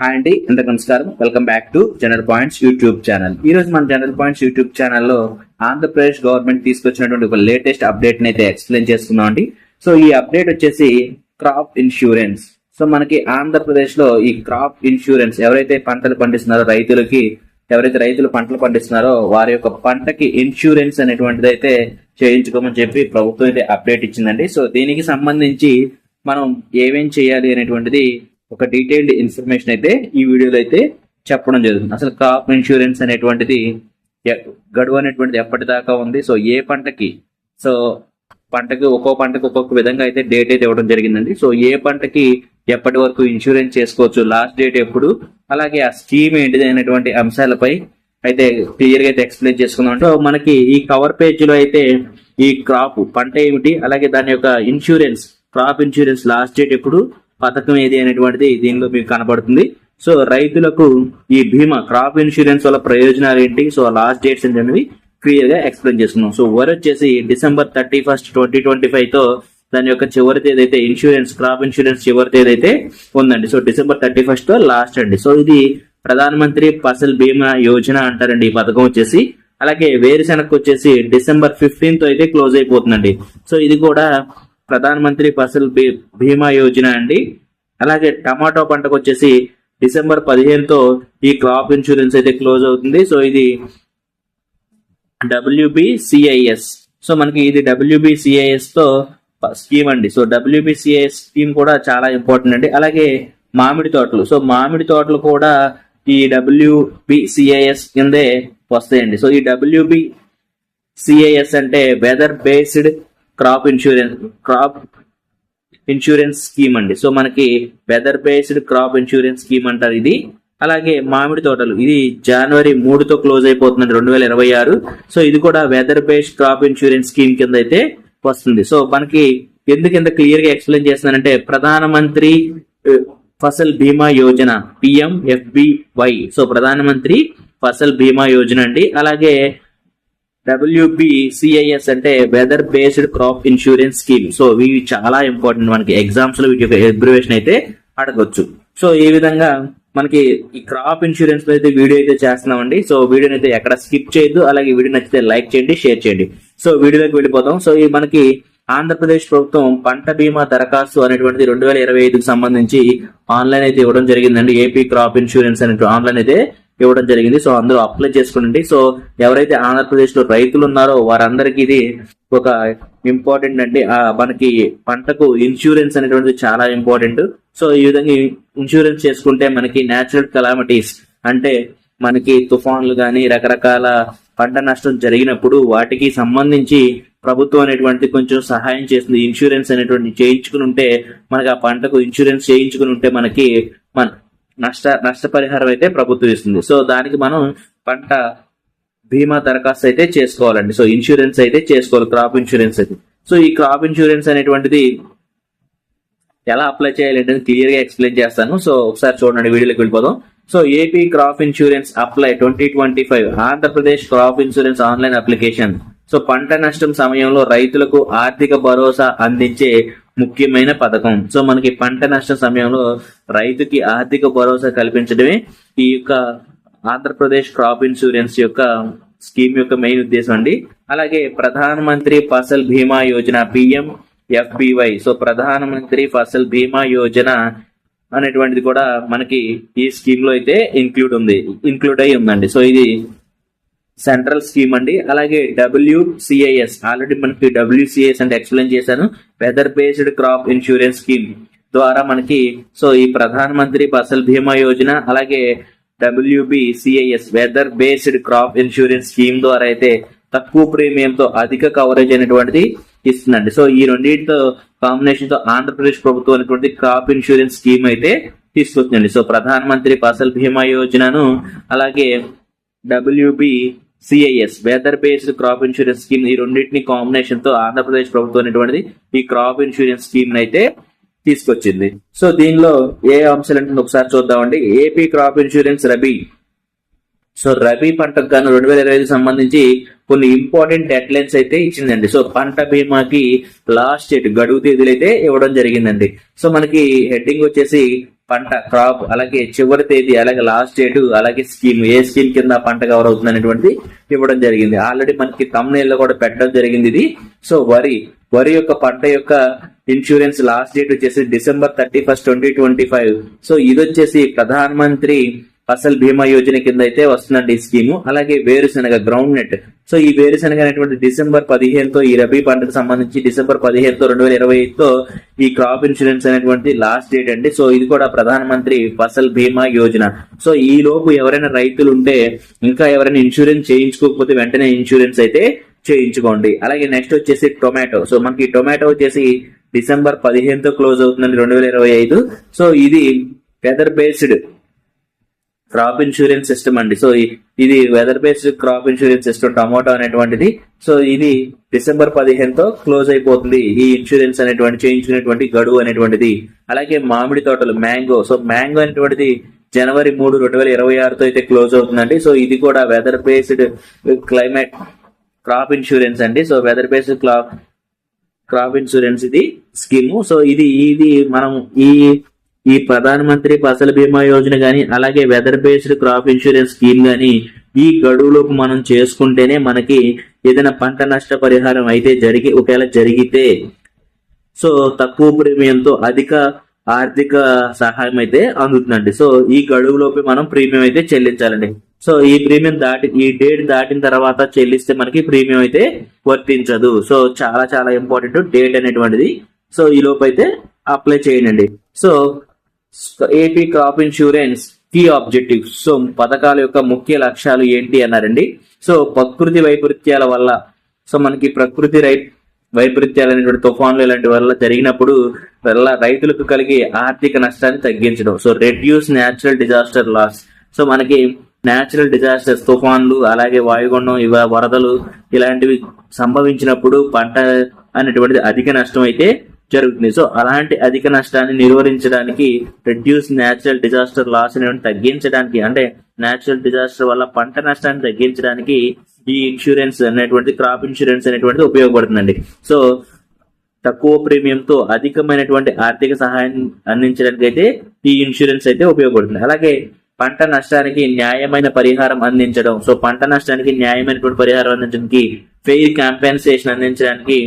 Hi అండి అందరికి నమస్కారం. Welcome back to general points YouTube channel ఈ రోజు మన జనరల్ పాయింట్స్ యూట్యూబ్ ఛానల్లో ఆంధ్రప్రదేశ్ గవర్నమెంట్ తీసుకొచ్చినటువంటి ఒక లేటెస్ట్ అప్డేట్ అయితే ఎక్స్ప్లెయిన్ చేసుకుందాం అండి. సో ఈ అప్డేట్ వచ్చేసి క్రాప్ ఇన్సూరెన్స్ సో మనకి ఆంధ్రప్రదేశ్లో ఈ క్రాప్ ఇన్సూరెన్స్ ఎవరైతే పంటలు పండిస్తున్నారో రైతులకి ఎవరైతే రైతులు పంటలు పండిస్తున్నారో వారి యొక్క పంటకి ఇన్సూరెన్స్ అనేటువంటిది అయితే చేయించుకోమని చెప్పి ప్రభుత్వం అయితే అప్డేట్ ఇచ్చిందండి. సో దీనికి సంబంధించి మనం ఏమేం చేయాలి అనేటువంటిది ఒక డీటెయిల్డ్ ఇన్ఫర్మేషన్ అయితే ఈ వీడియోలో అయితే చెప్పడం జరుగుతుంది. అసలు క్రాప్ ఇన్సూరెన్స్ అనేటువంటిది గడువు అనేటువంటిది ఎప్పటిదాకా ఉంది? సో ఏ పంటకి? సో పంటకి ఒక్కో పంటకి ఒక్కొక్క విధంగా అయితే డేట్ అయితే ఇవ్వడం జరిగిందండి. సో ఏ పంటకి ఎప్పటి వరకు ఇన్సూరెన్స్ చేసుకోవచ్చు? లాస్ట్ డేట్ ఎప్పుడు? అలాగే ఆ స్కీమ్ ఏంటిది అనేటువంటి అంశాలపై అయితే క్లియర్గా అయితే ఎక్స్ప్లెయిన్ చేసుకుందాం. సో మనకి ఈ కవర్ పేజ్లో అయితే ఈ క్రాప్ పంట ఏమిటి? అలాగే దాని యొక్క insurance crop insurance last date ఎప్పుడు? పథకం ఏది అనేటువంటిది దీనిలో మీకు కనబడుతుంది. సో రైతులకు ఈ బీమా క్రాప్ ఇన్సూరెన్స్ వల్ల ప్రయోజనాలు ఏంటి? సో లాస్ట్ డేట్స్ అనేవి క్లియర్గా ఎక్స్ప్లెయిన్ చేసుకున్నాం సో వర్ వచ్చేసి December thirty first twenty twenty ఫైవ్తో దాని యొక్క చివరి తేదీ అయితే ఇన్సూరెన్స్ క్రాప్ ఇన్సూరెన్స్ చివరి తేదీ అయితే ఉందండి. సో డిసెంబర్ థర్టీ ఫస్ట్తో లాస్ట్ అండి. సో ఇది ప్రధాన మంత్రి ఫసల్ బీమా యోజన అంటారండి ఈ పథకం వచ్చేసి. అలాగే వేరుశెనగకు వచ్చేసి డిసెంబర్ ఫిఫ్టీన్తో అయితే క్లోజ్ అయిపోతుందండి. సో ఇది కూడా ప్రధాన మంత్రి ఫసల్ బీ- బీమా యోజన అండి. అలాగే టమాటో పంటకు వచ్చేసి డిసెంబర్ పదిహేనుతో ఈ క్రాప్ ఇన్సూరెన్స్ అయితే క్లోజ్ అవుతుంది. సో ఇది W B C I S so మనకి ఇది డబ్ల్యూబిసిఐఎస్తో స్కీమ్ అండి. So W B C I S scheme కూడా చాలా ఇంపార్టెంట్ అండి. అలాగే మామిడి తోటలు. సో మామిడి తోటలు కూడా ఈ డబ్ల్యూబిసిఐఎస్ కిందే వస్తాయండి. సో ఈ W B C I S అంటే weather based crop insurance crop insurance scheme అండి. సో మనకి weather based crop insurance scheme అంటారు ఇది. అలాగే మామిడి తోటలు ఇది జనవరి మూడుతో క్లోజ్ అయిపోతుంది రెండు వేల ఇరవై ఆరు. సో ఇది కూడా weather based crop insurance scheme కింద అయితే వస్తుంది. సో మనకి ఎందుకు ఇంత క్లియర్గా ఎక్స్ప్లెయిన్ చేస్తున్నానంటే ప్రధానమంత్రి మంత్రి ఫసల్ బీమా యోజన పిఎంఎఫ్బివై సో ప్రధానమంత్రి ఫసల్ బీమా యోజన అండి. అలాగే W B C I S అంటే weather based crop insurance scheme so ఇవి చాలా ఇంపార్టెంట్ మనకి ఎగ్జామ్స్లో వీటి యొక్క ఎబ్రివేషన్ అయితే అడగొచ్చు. సో ఈ విధంగా మనకి ఈ క్రాప్ ఇన్సూరెన్స్లో అయితే వీడియో అయితే చేస్తున్నామండి. సో వీడియోని అయితే ఎక్కడ స్కిప్ చేయొద్దు. అలాగే వీడియో నచ్చితే లైక్ చేయండి షేర్ చేయండి. సో వీడియోలోకి వెళ్ళిపోతాం. సో ఈ మనకి ఆంధ్రప్రదేశ్ ప్రభుత్వం పంట బీమా దరఖాస్తు అనేటువంటిది రెండు వేల ఇరవై ఐదుకు సంబంధించి ఆన్లైన్ అయితే ఇవ్వడం జరిగిందండి. ఏపీ క్రాప్ ఇన్సూరెన్స్ అనేటువంటి ఆన్లైన్ అయితే ఇవ్వడం జరిగింది. సో అందరూ అప్లై చేసుకోండి. సో ఎవరైతే ఆంధ్రప్రదేశ్లో రైతులు ఉన్నారో వారందరికీ ఇది ఒక ఇంపార్టెంట్ అండి. మనకి పంటకు ఇన్సూరెన్స్ అనేటువంటిది చాలా ఇంపార్టెంట్. సో ఈ విధంగా ఇన్సూరెన్స్ చేసుకుంటే మనకి నేచురల్ కలామిటీస్ అంటే మనకి తుఫాన్లు కానీ రకరకాల పంట నష్టం జరిగినప్పుడు వాటికి సంబంధించి ప్రభుత్వం అనేటువంటి కొంచెం సహాయం చేస్తుంది. ఇన్సూరెన్స్ అనేటువంటి చేయించుకుని ఉంటే మనకి ఆ పంటకు ఇన్సూరెన్స్ చేయించుకుని ఉంటే మనకి మన నష్ట నష్టపరిహారం అయితే ప్రభుత్వం ఇస్తుంది. సో దానికి మనం పంట బీమా దరఖాస్తు అయితే చేసుకోవాలండి. సో ఇన్సూరెన్స్ అయితే చేసుకోవాలి క్రాప్ ఇన్సూరెన్స్ అయితే. సో ఈ క్రాప్ ఇన్సూరెన్స్ అనేటువంటిది ఎలా అప్లై చేయాలి అంటే క్లియర్గా ఎక్స్ప్లెయిన్ చేస్తాను. సో ఒకసారి చూడండి వీడియోలోకి వెళ్ళిపోదాం. So AP crop insurance apply twenty twenty five Andhra Pradesh crop insurance online application. So పంట నష్టం సమయంలో రైతులకు ఆర్థిక భరోసా అందించే ముఖ్యమైన పథకం. సో మనకి పంట నష్టం సమయంలో రైతుకి ఆర్థిక భరోసా కల్పించడమే ఈ యొక్క ఆంధ్రప్రదేశ్ క్రాప్ ఇన్సూరెన్స్ యొక్క స్కీమ్ యొక్క మెయిన్ ఉద్దేశం అండి. అలాగే ప్రధాన మంత్రి ఫసల్ బీమా యోజన పిఎం ఎఫ్బివై సో ప్రధాన మంత్రి ఫసల్ బీమా యోజన అనేటువంటిది కూడా మనకి ఈ స్కీమ్లో అయితే ఇంక్లూడ్ ఉంది ఇంక్లూడ్ అయి ఉందండి. సో ఇది సెంట్రల్ స్కీమ్ అండి. అలాగే డబ్ల్యూసిఐఎస్ ఆల్రెడీ మనకి డబ్ల్యూసిఐఎస్ అంటే ఎక్స్ప్లెయిన్ చేశాను. Weather based crop insurance scheme ద్వారా మనకి సో ఈ ప్రధాన మంత్రి ఫసల్ బీమా యోజన అలాగే W B C I S weather based crop insurance scheme ద్వారా అయితే తక్కువ ప్రీమియంతో అధిక కవరేజ్ అనేటువంటిది ఇస్తుందండి. సో ఈ రెండింటితో కాంబినేషన్తో ఆంధ్రప్రదేశ్ ప్రభుత్వం అనేటువంటి క్రాప్ ఇన్సూరెన్స్ స్కీమ్ అయితే తీసుకొచ్చిందండి సో ప్రధాన మంత్రి ఫసల్ బీమా యోజనను అలాగే W B C I S weather based crop insurance scheme ఈ రెండింటిని కాంబినేషన్తో ఆంధ్రప్రదేశ్ ప్రభుత్వం అనేటువంటిది ఈ క్రాప్ ఇన్సూరెన్స్ స్కీమ్ అయితే తీసుకొచ్చింది. సో దీనిలో ఏ అంశాలు అంటే ఒకసారి చూద్దామండి. AP crop insurance Rabi. So Rabi పంటకు గాను రెండు వేల ఇరవై ఐదు సంబంధించి కొన్ని ఇంపార్టెంట్ డెడ్ లైన్స్ అయితే ఇచ్చిందండి. సో పంట బీమాకి లాస్ట్ డేట్ గడువు తేదీలు అయితే ఇవ్వడం జరిగిందండి. సో మనకి హెడ్డింగ్ వచ్చేసి పంట క్రాప్ అలాగే చివరి తేదీ అలాగే లాస్ట్ డేట్ అలాగే స్కీమ్ ఏ స్కీమ్ కింద పంట కవర్ అవుతుంది అనేటువంటిది ఇవ్వడం జరిగింది. ఆల్రెడీ మనకి తమ్నేల్ కూడా పెట్టడం జరిగింది ఇది. సో వరి వరి యొక్క పంట యొక్క ఇన్సూరెన్స్ లాస్ట్ డేట్ వచ్చేసి December thirty first twenty twenty five so ఇది వచ్చేసి ప్రధాన మంత్రి ఫసల్ బీమా యోజన కింద అయితే వస్తుందండి ఈ స్కీము. అలాగే వేరుశనగ గ్రౌండ్ నెట్. సో ఈ వేరుశనగ అనేటువంటి డిసెంబర్ పదిహేనుతో ఈ రబీ పంటకు సంబంధించి డిసెంబర్ పదిహేనుతో రెండు వేల ఇరవై తో ఈ క్రాప్ ఇన్సూరెన్స్ అనేటువంటి లాస్ట్ డేట్ అండి. సో ఇది కూడా ప్రధాన మంత్రి ఫసల్ బీమా యోజన. సో ఈ లోపు ఎవరైనా రైతులు ఉంటే ఇంకా ఎవరైనా ఇన్సూరెన్స్ చేయించుకోకపోతే వెంటనే ఇన్సూరెన్స్ అయితే చేయించుకోండి. అలాగే నెక్స్ట్ వచ్చేసి టొమాటో. సో మనకి టొమాటో వచ్చేసి డిసెంబర్ పదిహేనుతో క్లోజ్ అవుతుందండి రెండు వేల ఇరవై ఐదు. సో ఇది weather based crop insurance system అండి. సో ఇది weather based crop insurance system tomato అనేటువంటిది. సో ఇది డిసెంబర్ పదిహేనుతో క్లోజ్ అయిపోతుంది ఈ ఇన్సూరెన్స్ అనేటువంటి చేయించుకునేటువంటి గడువు అనేటువంటిది. అలాగే మామిడి తోటలు మ్యాంగో. సో మ్యాంగో అనేటువంటిది జనవరి మూడు రెండు వేల ఇరవై ఆరుతో అయితే క్లోజ్ అవుతుందండి. సో ఇది కూడా weather based climate crop insurance అండి. So weather based crop crop insurance ఇది స్కీము. సో ఇది ఇది మనం ఈ ఈ ప్రధాన మంత్రి ఫసల్ బీమా యోజన కానీ అలాగే weather based crop insurance scheme కానీ ఈ గడువులోపు మనం చేసుకుంటేనే మనకి ఏదైనా పంట నష్ట పరిహారం అయితే జరిగి ఒకవేళ జరిగితే సో తక్కువ ప్రీమియంతో అధిక ఆర్థిక సహాయం అయితే అందుతుందండి. సో ఈ గడువులోపు మనం ప్రీమియం అయితే చెల్లించాలండి. సో ఈ ప్రీమియం దాటి ఈ డేట్ దాటిన తర్వాత చెల్లిస్తే మనకి ప్రీమియం అయితే వర్తించదు. సో చాలా చాలా ఇంపార్టెంట్ డేట్ అనేటువంటిది. సో ఈ లోపు అయితే అప్లై చేయండి. So AP crop insurance key objectives so పథకాల యొక్క ముఖ్య లక్ష్యాలు ఏంటి అన్నారండి? సో ప్రకృతి వైపరీత్యాల వల్ల సో మనకి ప్రకృతి రై వైపరీత్యాలు అనేటువంటి తుఫాన్లు ఇలాంటి వల్ల జరిగినప్పుడు వల్ల రైతులకు కలిగే ఆర్థిక నష్టాన్ని తగ్గించడం. So reduce natural disaster loss so మనకి న్యాచురల్ డిజాస్టర్స్ తుఫాన్లు అలాగే వాయుగుండం ఇవ వరదలు ఇలాంటివి సంభవించినప్పుడు పంట అనేటువంటిది అధిక నష్టం అయితే జరుగుతుంది. సో అలాంటి అధిక నష్టాన్ని నిర్వహించడానికి రెడ్యూస్ న్యాచురల్ డిజాస్టర్ లాస్ అనేవి తగ్గించడానికి అంటే న్యాచురల్ డిజాస్టర్ వల్ల పంట నష్టాన్ని తగ్గించడానికి ఈ ఇన్సూరెన్స్ అనేటువంటి క్రాప్ ఇన్సూరెన్స్ అనేటువంటిది ఉపయోగపడుతుందండి. సో తక్కువ ప్రీమియంతో అధికమైనటువంటి ఆర్థిక సహాయం అందించడానికి అయితే ఈ ఇన్సూరెన్స్ అయితే ఉపయోగపడుతుంది. అలాగే పంట నష్టానికి న్యాయమైన పరిహారం అందించడం సో పంట నష్టానికి న్యాయమైనటువంటి పరిహారం అందించడానికి ఫెయిర్ కాంపెన్సేషన్ అందించడానికి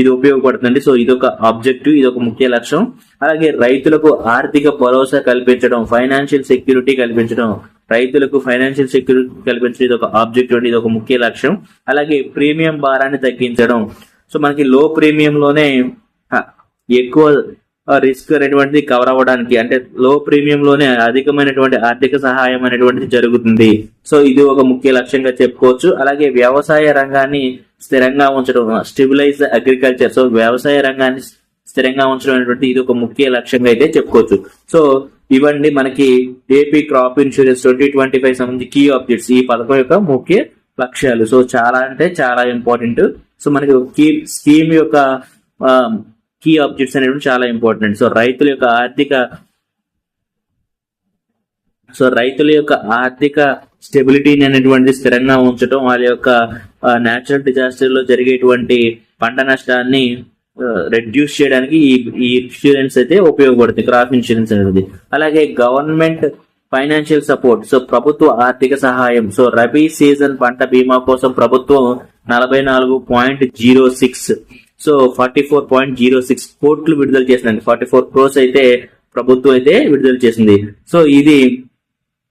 ఇది ఉపయోగపడుతుంది సో ఇదొక ఆబ్జెక్టివ్ ఇది ఒక ముఖ్య లక్ష్యం. అలాగే రైతులకు ఆర్థిక భరోసా కల్పించడం ఫైనాన్షియల్ సెక్యూరిటీ కల్పించడం రైతులకు ఫైనాన్షియల్ సెక్యూరిటీ కల్పించడం ఇది ఒక ఆబ్జెక్టివ్ అండి ఇది ఒక ముఖ్య లక్ష్యం. అలాగే ప్రీమియం భారాన్ని తగ్గించడం. సో మనకి లో ప్రీమియం లోనే ఎక్కువ రిస్క్ అనేటువంటిది కవర్ అవ్వడానికి అంటే లో ప్రీమియం లోనే అధికమైనటువంటి ఆర్థిక సహాయం అనేటువంటిది జరుగుతుంది. సో ఇది ఒక ముఖ్య లక్ష్యంగా చెప్పుకోవచ్చు. అలాగే వ్యవసాయ రంగాన్ని స్థిరంగా ఉంచడం స్టెబిలైజ్ అగ్రికల్చర్ సో వ్యవసాయ రంగాన్ని స్థిరంగా ఉంచడం అనేటువంటి ఇది ఒక ముఖ్య లక్ష్యంగా అయితే చెప్పుకోవచ్చు. సో ఇవన్నీ మనకి AP crop insurance twenty twenty five సంబంధించి కీ ఆబ్జెక్ట్స్ ఈ పథకం యొక్క ముఖ్య లక్ష్యాలు. సో చాలా అంటే చాలా ఇంపార్టెంట్ సో మనకి కీ స్కీమ్ యొక్క um, కీ ఆబ్జెక్ట్స్ అనేవి చాలా ఇంపార్టెంట్ సో రైతుల యొక్క ఆర్థిక సో రైతుల యొక్క ఆర్థిక స్టెబిలిటీని అనేటువంటిది స్థిరంగా ఉంచడం వాళ్ళ యొక్క నేచురల్ డిజాస్టర్లో జరిగేటువంటి పంట నష్టాన్ని రెడ్యూస్ చేయడానికి ఈ ఈ ఇన్సూరెన్స్ అయితే ఉపయోగపడుతుంది క్రాప్ ఇన్సూరెన్స్ అనేది. అలాగే గవర్నమెంట్ ఫైనాన్షియల్ సపోర్ట్ సో ప్రభుత్వ ఆర్థిక సహాయం సో రబీ సీజన్ పంట బీమా కోసం ప్రభుత్వం నలభై నాలుగు point zero six so forty four point zero six కోట్లు విడుదల చేసిందండి. ఫార్టీ ఫోర్ క్రోస్ అయితే ప్రభుత్వం అయితే విడుదల చేసింది. సో ఇది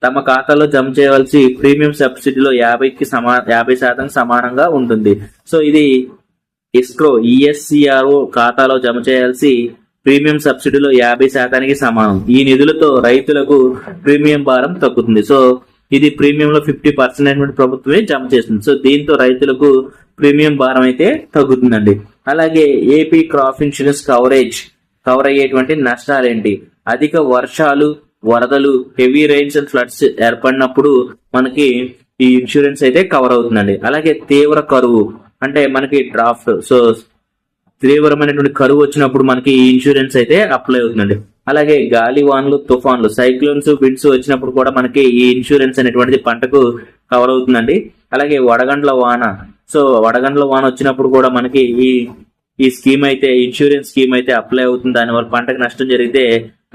తమ ఖాతాలో జమ చేయవలసి ప్రీమియం సబ్సిడీలో యాభైకి సమా యాభై శాతం సమానంగా ఉంటుంది. సో ఇది ఇస్క్రో ఈఎస్సిఆర్ఓ ఖాతాలో జమ చేయాల్సి ప్రీమియం సబ్సిడీలో యాభై శాతానికి సమానం. ఈ నిధులతో రైతులకు ప్రీమియం భారం తగ్గుతుంది. సో ఇది ప్రీమియంలో ఫిఫ్టీ పర్సెంట్ అయినటువంటి ప్రభుత్వమే జమ చేస్తుంది. సో దీంతో రైతులకు ప్రీమియం భారం అయితే తగ్గుతుందండి. అలాగే AP crop insurance coverage cover అయ్యేటువంటి నష్టాలేంటి? అధిక వర్షాలు వరదలు హెవీ రెయిన్స్ అండ్ ఫ్లడ్స్ ఏర్పడినప్పుడు మనకి ఈ ఇన్సూరెన్స్ అయితే కవర్ అవుతుందండి. అలాగే తీవ్ర కరువు అంటే మనకి డ్రాఫ్ట్ సో తీవ్రమైనటువంటి కరువు వచ్చినప్పుడు మనకి ఈ ఇన్సూరెన్స్ అయితే అప్లై అవుతుందండి. అలాగే గాలి వానలు తుఫాన్లు సైక్లోన్స్ విండ్స్ వచ్చినప్పుడు కూడా మనకి ఈ ఇన్సూరెన్స్ అనేటువంటిది పంటకు కవర్ అవుతుందండి. అలాగే వడగండ్ల వాన సో వడగండ్ల వాన వచ్చినప్పుడు కూడా మనకి ఈ ఈ స్కీమ్ అయితే ఇన్సూరెన్స్ స్కీమ్ అయితే అప్లై అవుతుంది. దానివల్ల పంటకు నష్టం జరిగితే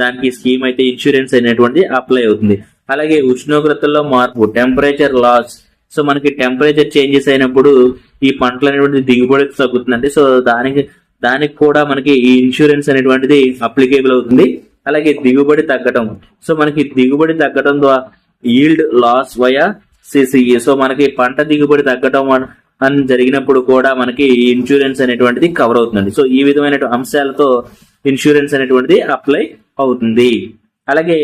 దానికి స్కీమ్ అయితే ఇన్సూరెన్స్ అనేటువంటిది అప్లై అవుతుంది. అలాగే ఉష్ణోగ్రతల్లో మార్పు టెంపరేచర్ లాస్ సో మనకి టెంపరేచర్ చేంజెస్ అయినప్పుడు ఈ పంటలు అనేటువంటి దిగుబడి తగ్గుతుందండి. సో దానికి దానికి కూడా మనకి ఈ ఇన్సూరెన్స్ అనేటువంటిది అప్లికేబుల్ అవుతుంది. అలాగే దిగుబడి తగ్గటం. సో మనకి దిగుబడి తగ్గటం ద్వారా yield loss via CCE so మనకి పంట దిగుబడి తగ్గటం అని జరిగినప్పుడు కూడా మనకి ఈ ఇన్సూరెన్స్ అనేటువంటిది కవర్ అవుతుందండి. సో ఈ విధమైన అంశాలతో ఇన్సూరెన్స్ అనేటువంటిది అప్లై అవుతుంది. అలాగే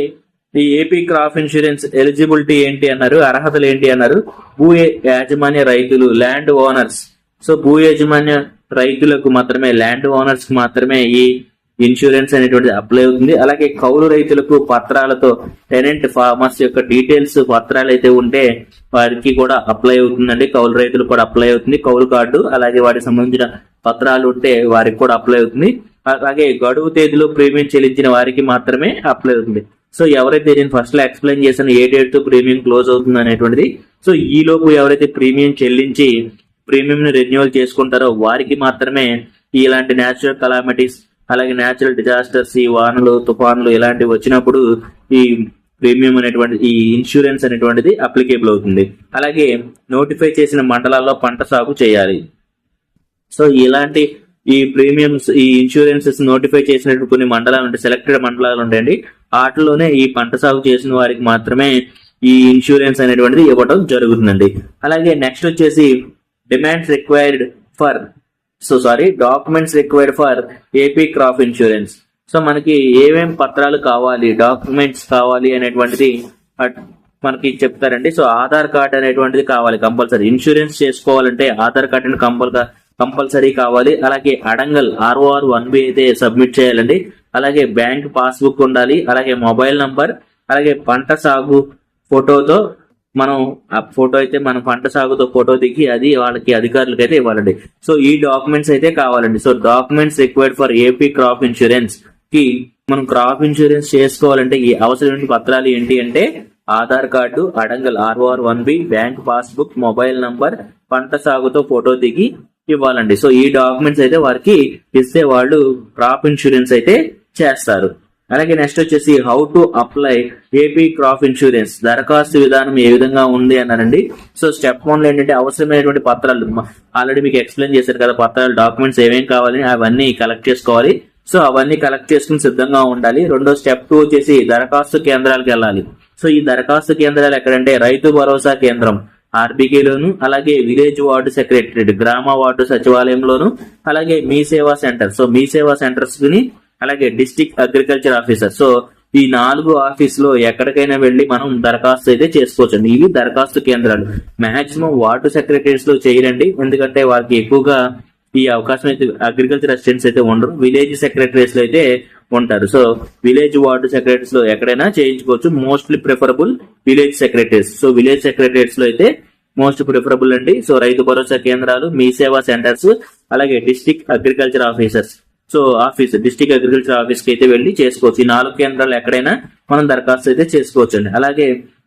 ఈ ఏపీ క్రాప్ ఇన్సూరెన్స్ ఎలిజిబిలిటీ ఏంటి అన్నారు అర్హతలు ఏంటి అన్నారు? భూ యాజమాన్య రైతులు ల్యాండ్ ఓనర్స్ సో భూ యాజమాన్య రైతులకు మాత్రమే ల్యాండ్ ఓనర్స్ మాత్రమే ఈ ఇన్సూరెన్స్ అనేటువంటిది అప్లై అవుతుంది. అలాగే కౌలు రైతులకు పత్రాలతో టెనెంట్ ఫార్మర్స్ యొక్క డీటెయిల్స్ పత్రాలు అయితే ఉంటే వారికి కూడా అప్లై అవుతుందండి. కౌలు రైతులకు కూడా అప్లై అవుతుంది. కౌలు కార్డు అలాగే వాటికి సంబంధించిన పత్రాలు ఉంటే వారికి కూడా అప్లై అవుతుంది. అలాగే గడువు తేదీలో ప్రీమియం చెల్లించిన వారికి మాత్రమే అప్లై అవుతుంది. సో ఎవరైతే నేను ఫస్ట్లో ఎక్స్ప్లెయిన్ చేశాను ఏ డేట్తో ప్రీమియం క్లోజ్ అవుతుంది అనేటువంటిది సో ఈ లోపు ఎవరైతే ప్రీమియం చెల్లించి ప్రీమియం ని రెన్యువల్ చేసుకుంటారో వారికి మాత్రమే ఇలాంటి న్యాచురల్ కలామిటీస్ అలాగే న్యాచురల్ డిజాస్టర్స్ ఈ వానలు తుఫాన్లు ఇలాంటివి వచ్చినప్పుడు ఈ ప్రీమియం అనేటువంటి ఈ ఇన్సూరెన్స్ అనేటువంటిది అప్లికేబుల్ అవుతుంది. అలాగే నోటిఫై చేసిన మండలాల్లో పంట సాగు చేయాలి. సో ఇలాంటి ఈ ప్రీమియమ్స్ ఈ ఇన్సూరెన్సెస్ నోటిఫై చేసినట్టు కొన్ని మండలాలు ఉంటాయి సెలెక్టెడ్ మండలాలు ఉంటాయండి. వాటిలోనే ఈ పంట సాగు చేసిన వారికి మాత్రమే ఈ ఇన్సూరెన్స్ అనేటువంటిది ఇవ్వడం జరుగుతుందండి. అలాగే నెక్స్ట్ వచ్చేసి demands required for so sorry documents required for AP crop insurance. So మనకి ఏమేం పత్రాలు కావాలి డాక్యుమెంట్స్ కావాలి అనేటువంటిది మనకి చెప్తారండి. సో ఆధార్ కార్డ్ అనేటువంటిది కావాలి కంపల్సరీ. ఇన్సూరెన్స్ చేసుకోవాలంటే ఆధార్ కార్డ్ కంపల్సరీ కంపల్సరీ కావాలి. అలాగే అడంగల్ ఆర్ఓఆర్ వన్ బి అయితే సబ్మిట్ చేయాలండి. అలాగే బ్యాంక్ పాస్బుక్ ఉండాలి. అలాగే మొబైల్ నంబర్ అలాగే పంట సాగు ఫోటోతో మనం ఆ ఫోటో అయితే మనం పంట సాగుతో ఫోటో దిగి అది వాళ్ళకి అధికారులకు అయితే ఇవ్వాలండి. సో ఈ డాక్యుమెంట్స్ అయితే కావాలండి. So documents required for AP crop ఇన్సూరెన్స్కి మనం క్రాప్ ఇన్సూరెన్స్ చేసుకోవాలంటే ఈ అవసరమైన పత్రాలు ఏంటి అంటే Aadhaar card adangal ROR one B bank passbook mobile number పంట సాగుతో ఫోటో దిగి ఇవ్వాలండి. సో ఈ డాక్యుమెంట్స్ అయితే వారికి ఇస్తే వాళ్ళు క్రాప్ ఇన్సూరెన్స్ అయితే చేస్తారు. అలాగే నెక్స్ట్ వచ్చేసి how to apply AP crop insurance. దరఖాస్తు విధానం ఏ విధంగా ఉంది అన్నారండి. సో స్టెప్ వన్లో ఏంటంటే అవసరమైనటువంటి పత్రాలు ఆల్రెడీ మీకు ఎక్స్ప్లెయిన్ చేశారు కదా పత్రాలు డాక్యుమెంట్స్ ఏమేమి కావాలని అవన్నీ కలెక్ట్ చేసుకోవాలి. సో అవన్నీ కలెక్ట్ చేసుకుని సిద్ధంగా ఉండాలి. రెండో స్టెప్ టూ వచ్చేసి దరఖాస్తు కేంద్రాలకు వెళ్ళాలి. సో ఈ దరఖాస్తు కేంద్రాలు ఎక్కడంటే రైతు భరోసా కేంద్రం RBK లోను అలాగే విలేజ్ వార్డు సెక్రటరీ గ్రామ వార్డు సచివాలయంలోను అలాగే మీ సేవా సెంటర్. సో మీ సేవా సెంటర్స్ని అలాగే డిస్టిక్ అగ్రికల్చర్ ఆఫీసర్. సో ఈ నాలుగు ఆఫీస్లో ఎక్కడికైనా వెళ్ళి మనం దరఖాస్తు అయితే చేసుకోవచ్చు ఇవి దరఖాస్తు కేంద్రాలు. మాక్సిమం వార్డు సెక్రటరీస్లో చేయరండి ఎందుకంటే వారికి ఎక్కువగా ఈ అవకాశం అయితే అగ్రికల్చర్ అసిస్టెంట్స్ అయితే ఉండరు. విలేజ్ సెక్రటరీస్లో అయితే ఉంటారు. సో విలేజ్ వార్డు సెక్రటరీస్లో ఎక్కడైనా చేయించుకోవచ్చు. Mostly preferable village secretaries so village సెక్రటరీస్లో అయితే మోస్ట్ ప్రిఫరబుల్ అండి. సో రైతు భరోసా కేంద్రాలు మీ సేవా సెంటర్స్ అలాగే district agriculture officers so office district agriculture ఆఫీస్కి అయితే వెళ్ళి చేసుకోవచ్చు. ఈ నాలుగు కేంద్రాలు ఎక్కడైనా మనం దరఖాస్తు అయితే చేసుకోవచ్చు అండి. అలాగే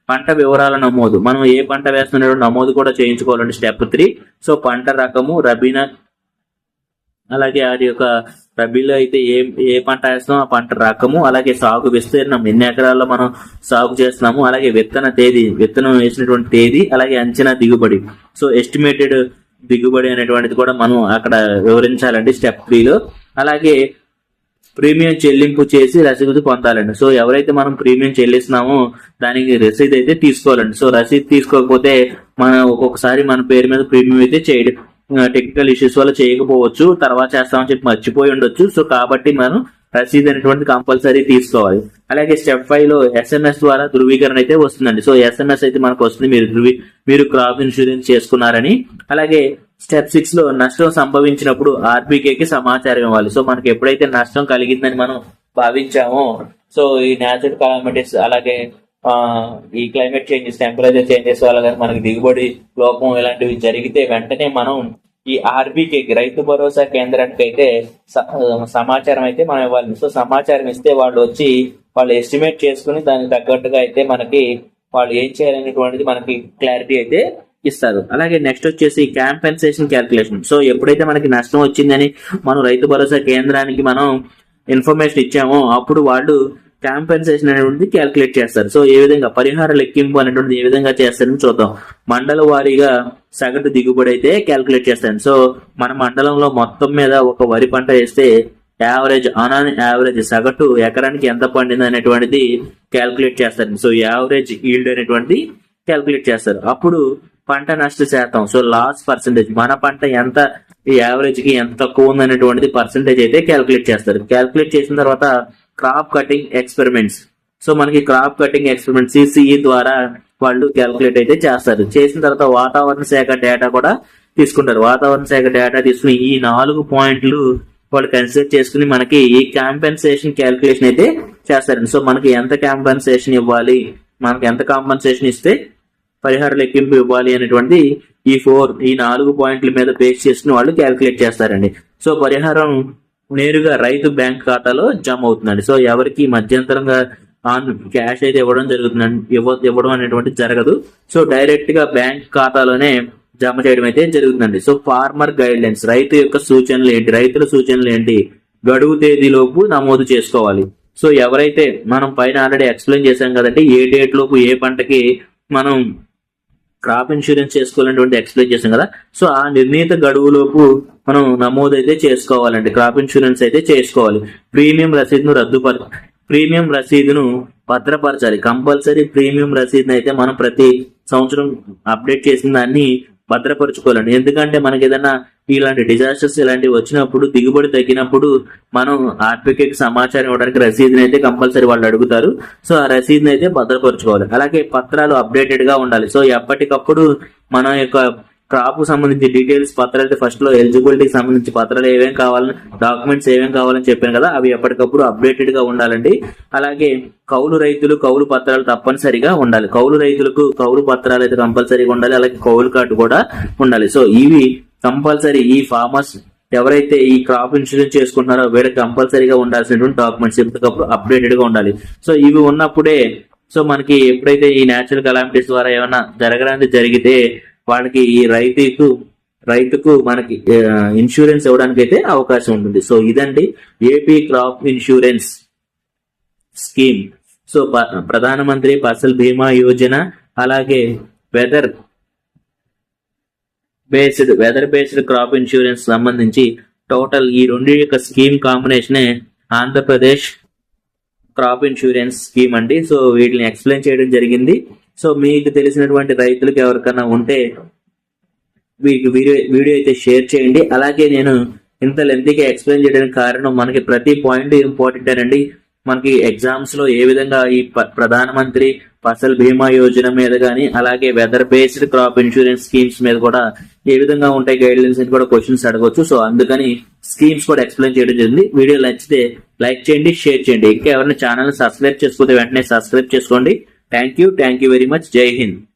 పంట వివరాల నమోదు. మనం ఏ పంట వేస్తున్నాడో నమోదు కూడా చేయించుకోవాలండి. స్టెప్ త్రీ సో పంట రకము రబీనా అలాగే అది యొక్క రబీలో అయితే ఏ ఏ పంట వేస్తున్నాం ఆ పంట రకము అలాగే సాగు విస్తీర్ణం. ఎన్ని ఎకరాల్లో మనం సాగు చేస్తున్నాము అలాగే విత్తన తేదీ విత్తనం వేసినటువంటి తేదీ అలాగే అంచనా దిగుబడి. సో ఎస్టిమేటెడ్ దిగుబడి అనేటువంటిది కూడా మనం అక్కడ వివరించాలండి స్టెప్ త్రీలో అలాగే ప్రీమియం చెల్లింపు చేసి రసీదు పొందాలండి. సో ఎవరైతే మనం ప్రీమియం చెల్లిస్తున్నామో దానికి రసీదు అయితే తీసుకోవాలండి. సో రసీదు తీసుకోకపోతే మనం ఒక్కొక్కసారి మన పేరు మీద ప్రీమియం అయితే చేయడం టెక్నికల్ ఇష్యూస్ వల్ల చేయకపోవచ్చు తర్వాత చేస్తామని చెప్పి మర్చిపోయి ఉండొచ్చు. సో కాబట్టి మనం రసీదు అనేటువంటి కంపల్సరీ తీసుకోవాలి. అలాగే స్టెప్ ఫైవ్లో ఎస్ఎంఎస్ ద్వారా ధృవీకరణ అయితే వస్తుందండి. సో ఎస్ఎంఎస్ అయితే మనకు వస్తుంది. మీరు ధృవీ మీరు క్రాప్ ఇన్సూరెన్స్ చేసుకున్నారని. అలాగే స్టెప్ సిక్స్లో నష్టం సంభవించినప్పుడు ఆర్బీకే కి సమాచారం ఇవ్వాలి. సో మనకి ఎప్పుడైతే నష్టం కలిగిందని మనం భావించామో సో ఈ న్యాచురల్ కాలమిటీస్ అలాగే ఈ క్లైమేట్ చేంజెస్ టెంపరేచర్ చేంజెస్ వల్ల కానీ మనకి దిగుబడి లోపం ఇలాంటివి జరిగితే వెంటనే మనం ఈ ఆర్బీకే రైతు భరోసా కేంద్రానికి అయితే స- సమాచారం అయితే మనం ఇవ్వాలి. సో సమాచారం ఇస్తే వాళ్ళు వచ్చి వాళ్ళు ఎస్టిమేట్ చేసుకుని దానికి తగ్గట్టుగా అయితే మనకి వాళ్ళు ఏం చేయాలనేటువంటిది మనకి క్లారిటీ అయితే ఇస్తారు. అలాగే నెక్స్ట్ వచ్చేసి క్యాంపెన్సేషన్ క్యాల్కులేషన్ సో ఎప్పుడైతే మనకి నష్టం వచ్చిందని మనం రైతు భరోసా కేంద్రానికి మనం ఇన్ఫర్మేషన్ ఇచ్చామో అప్పుడు వాళ్ళు కాంపెన్సేషన్ అనేటువంటిది క్యాల్కులేట్ చేస్తారు. సో ఏ విధంగా పరిహార లెక్కింపు అనేటువంటిది ఏ విధంగా చేస్తారని చూద్దాం. మండల వారీగా సగటు దిగుబడి అయితే క్యాల్కులేట్ చేస్తాను. సో మన మండలంలో మొత్తం మీద ఒక వరి పంట వేస్తే యావరేజ్ అనాన్ యావరేజ్ సగటు ఎకరానికి ఎంత పండింది అనేటువంటిది క్యాల్కులేట్ చేస్తారు. సో యావరేజ్ ఈల్డ్ అనేటువంటిది క్యాల్కులేట్ చేస్తారు. అప్పుడు పంట నష్ట శాతం సో లాస్ పర్సంటేజ్ మన పంట ఎంత యావరేజ్కి ఎంత తక్కువ ఉంది అనేటువంటిది పర్సంటేజ్ అయితే క్యాల్కులేట్ చేస్తారు. క్యాల్కులేట్ చేసిన తర్వాత క్రాప్ కటింగ్ ఎక్స్పెరిమెంట్స్ సో మనకి క్రాప్ కటింగ్ ఎక్స్పెరిమెంట్ సిసిఈ ద్వారా వాళ్ళు క్యాల్కులేట్ అయితే చేస్తారు. చేసిన తర్వాత వాతావరణ శాఖ డేటా కూడా తీసుకుంటారు. వాతావరణ శాఖ డేటా తీసుకుని ఈ నాలుగు పాయింట్లు వాళ్ళు కన్సిడర్ చేసుకుని మనకి ఈ కాంపెన్సేషన్ క్యాల్కులేషన్ అయితే చేస్తారండి సో మనకి ఎంత కాంపెన్సేషన్ ఇవ్వాలి? మనకి ఎంత కాంపెన్సేషన్ ఇస్తే పరిహార లెక్కింపు ఇవ్వాలి అనేటువంటి ఈ ఫోర్ ఈ నాలుగు పాయింట్ల మీద బేస్ చేసుకుని వాళ్ళు క్యాల్కులేట్ చేస్తారండి. సో పరిహారం నేరుగా రైతు బ్యాంక్ ఖాతాలో జమ అవుతుందండి సో ఎవరికి మధ్యంతరంగా ఆన్ క్యాష్ అయితే ఇవ్వడం జరుగుతుందండి ఇవ్వడం అనేటువంటి జరగదు. సో డైరెక్ట్గా బ్యాంక్ ఖాతాలోనే జమ చేయడం అయితే జరుగుతుందండి. సో ఫార్మర్ గైడ్ లైన్స్ రైతు యొక్క సూచనలు ఏంటి రైతుల సూచనలు ఏంటి గడువు తేదీలోపు నమోదు చేసుకోవాలి. సో ఎవరైతే మనం పైన ఆల్రెడీ ఎక్స్ప్లెయిన్ చేశాం కదండి ఏ డేట్ లోపు ఏ పంటకి మనం క్రాప్ ఇన్సూరెన్స్ చేసుకోవాలనేటువంటి ఎక్స్ప్లెయిన్ చేశాం కదా సో ఆ నిర్ణీత గడువులోపు మనం నమోదు అయితే చేసుకోవాలండి. క్రాప్ ఇన్సూరెన్స్ అయితే చేసుకోవాలి. ప్రీమియం రసీదును రద్దుపర ప్రీమియం రసీదును భద్రపరచాలి. కంపల్సరీ ప్రీమియం రసీదును అయితే మనం ప్రతి సంవత్సరం అప్డేట్ చేసిన దాన్ని భద్రపరచుకోవాలండి. ఎందుకంటే మనకి ఏదైనా ఇలాంటి డిజాస్టర్స్ ఇలాంటివి వచ్చినప్పుడు దిగుబడి తగ్గినప్పుడు మనం ఆర్పికే సమాచారం ఇవ్వడానికి రసీదుని అయితే కంపల్సరీ వాళ్ళు అడుగుతారు. సో ఆ రసీదుని అయితే భద్రపరచుకోవాలి. అలాగే పత్రాలు అప్డేటెడ్గా ఉండాలి. సో ఎప్పటికప్పుడు మన యొక్క క్రాప్ సంబంధించి డీటెయిల్స్ పత్రాలు అయితే ఫస్ట్లో ఎలిజిబిలిటీకి సంబంధించి పత్రాలు ఏమేం కావాలని డాక్యుమెంట్స్ ఏమేం కావాలని చెప్పాను కదా అవి ఎప్పటికప్పుడు అప్డేటెడ్గా ఉండాలండి. అలాగే కౌలు రైతులు కౌలు పత్రాలు తప్పనిసరిగా ఉండాలి. కౌలు రైతులకు కౌలు పత్రాలు అయితే కంపల్సరీగా ఉండాలి. అలాగే కౌలు కార్డు కూడా ఉండాలి. సో ఇవి కంపల్సరీ ఈ ఫార్మర్స్ ఎవరైతే ఈ క్రాప్ ఇన్సూరెన్స్ చేసుకుంటున్నారో వీళ్ళకి కంపల్సరీగా ఉండాల్సినటువంటి డాక్యుమెంట్స్ ఎప్పటికప్పుడు అప్డేటెడ్గా ఉండాలి. సో ఇవి ఉన్నప్పుడే సో మనకి ఎప్పుడైతే ఈ నేచురల్ కలామిటీస్ ద్వారా ఏమైనా జరగడానికి జరిగితే వాళ్ళకి ఈ రైతుకు రైతుకు మనకి ఇన్సూరెన్స్ ఇవ్వడానికి అయితే అవకాశం ఉంటుంది. సో ఇదండి AP crop insurance scheme so ప- ప్రధానమంత్రి ఫసల్ బీమా యోజన అలాగే weather based weather based crop insurance సంబంధించి టోటల్ ఈ రెండు యొక్క స్కీమ్ కాంబినేషనే ఆంధ్రప్రదేశ్ క్రాప్ ఇన్సూరెన్స్ స్కీమ్ అండి. సో వీటిని ఎక్స్ప్లెయిన్ చేయడం జరిగింది. సో మీకు తెలిసినటువంటి రైతులకు ఎవరికైనా ఉంటే మీకు వీడియో వీడియో అయితే షేర్ చేయండి. అలాగే నేను ఇంత లెంతీగా ఎక్స్ప్లెయిన్ చేయడానికి కారణం మనకి ప్రతి పాయింట్ ఇంపార్టెంట్ అండి మనకి ఎగ్జామ్స్లో ఏ విధంగా ఈ ప- ప్రధానమంత్రి ఫసల్ బీమా యోజన మీద కానీ అలాగే weather based crop insurance schemes మీద కూడా ఏ విధంగా ఉంటాయి గైడ్ లైన్స్ అని కూడా క్వశ్చన్స్ అడగవచ్చు సో అందుకని స్కీమ్స్ కూడా ఎక్స్ప్లెయిన్ చేయడం జరిగింది. వీడియో నచ్చితే లైక్ చేయండి షేర్ చేయండి. ఇంకా ఎవరైనా ఛానల్ సబ్స్క్రైబ్ చేసుకుంటే వెంటనే సబ్స్క్రైబ్ చేసుకోండి. Thank you. Thank you very much. Jai Hind.